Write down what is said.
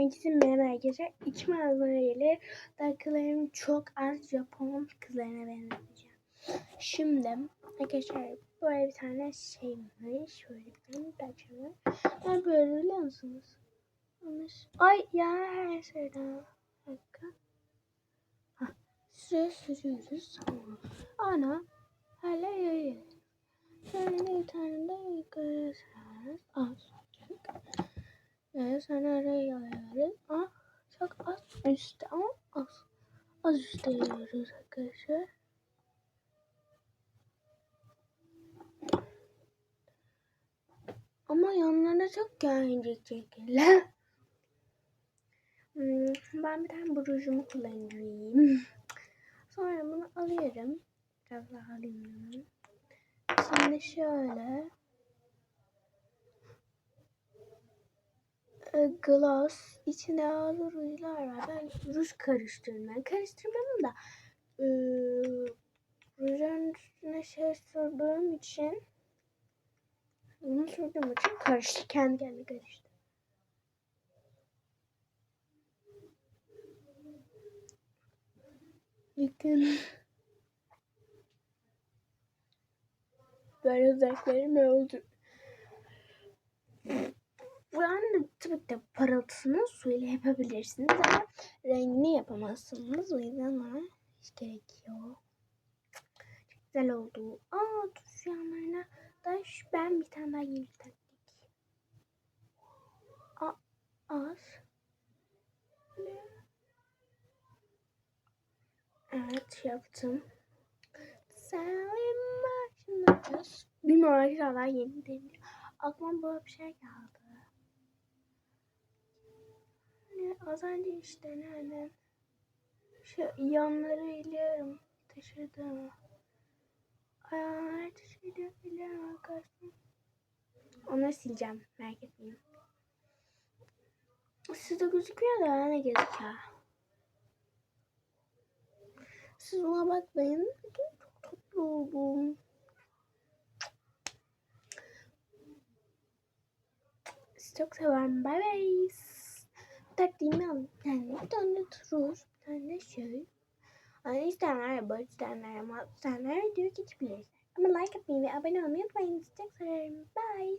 Herkese merhaba arkadaşlar. İki malzemeyle dakikalarımı çok az Japon kızlarına benzeteceğim. Şimdi arkadaşlar böyle bir tane şey var. Şöyle bir tane dakika Ben böyle biliyor musunuz? Ay ya her şeyden. Dakika. Hah. Sürüyoruz. Ana. Hala yayın. Şöyle bir tane de yukarı sararız. Az. Evet sonra araya alıyoruz. Ah çok az üstte ama az. Az üstte yiyoruz arkadaşlar. Ama yanlarına çok gelecek şekilde. Hmm, ben bir tane bu rujumu kullanayım. Sonra bunu alıyorum. Biraz daha alayım. Şimdi şöyle. Gloss. içinde ağzı rujlar var. Ben ruj karıştırmam. Karıştırmadım da e, rujun üstüne şey sürdüğüm için bunu sürdüğüm için karıştı. Kendi kendine karıştı. Bakın. Böyle zevklerim oldu. Yani tabii de parıltısını suyla yapabilirsiniz ama rengini yapamazsınız. O yüzden bana hiç gerekiyor. Çok güzel oldu. Aa tuz yanlarına da ben bir tane daha yeni taktik. A, az. Evet yaptım. Selim başında. Bilmiyorum arkadaşlar yeni değil. Aklıma böyle bir şey geldi. Az önce işte nereden şu yanlarıyla taşıdım. Ayağlar taşıdım biliyorum arkadaşlar. Onları sileceğim merak etmeyin. Sizde gözüküyor da ne gözüküyor. Siz ona bakmayın. Çok tatlı oldum. Çok seviyorum. Bye bye. Taktiğimi. Yani bir tane ruj, bir tane şey. Yani isteyenler böyle isteyenler ama isteyenler diyor geçebilirler. Ama like atmayı ve abone olmayı unutmayın. Seviyorum. Bye.